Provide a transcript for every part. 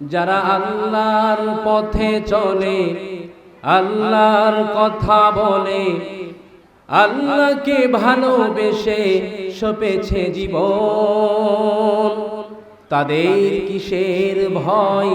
যারা আল্লাহর পথে চলে আল্লাহর কথা বলে আল্লাহকে ভালোবেসে সপেছে জীবন। তাদের কিসের ভয়?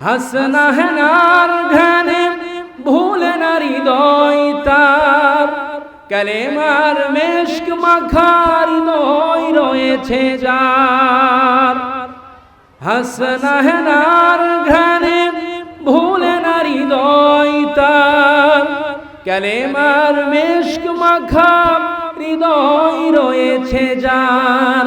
হাসনা হেনার ধ্যানে ভুলে না হৃদয় তার। কালেমার মেশক মাখার হৃদয় রয়েছে যার। হাসনা হেনার ঘ্রাণে ভুলে না হৃদয় তার। কালেমার মেশক মাখা হৃদয় রয়েছে যার।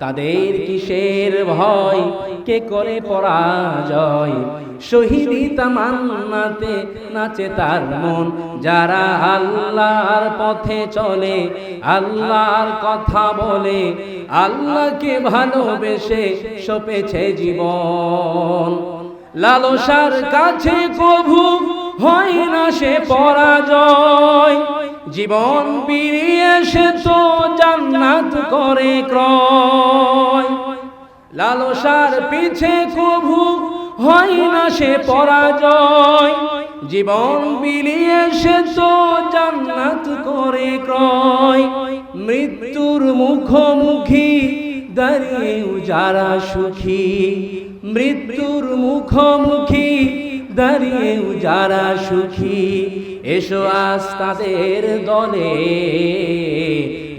তাদের কিসের ভয়? কে করে পরাজয়? শহীদি তামান্নাতে নাচে তার মন। যারা আল্লাহর পথে চলে, আল্লাহর কথা বলে, আল্লাহকে ভালোবেসে সপেছে জীবন। লালসার কাছে কভু হয় না সে পরাজয়। জীবন পিরিয়ে সে তো জান্নাত করে ক্রয়। লালসার পিছে কভু হয় না সে পরাজয়। জীবন বিলিয়ে সে তো জান্নাত করে ক্রয়। মৃত্যুর মুখোমুখি দাঁড়িয়ে যারা সুখী। মৃত্যুর মুখোমুখি দাঁড়িয়ে যারা সুখী। এসো আজ তাদের দলে।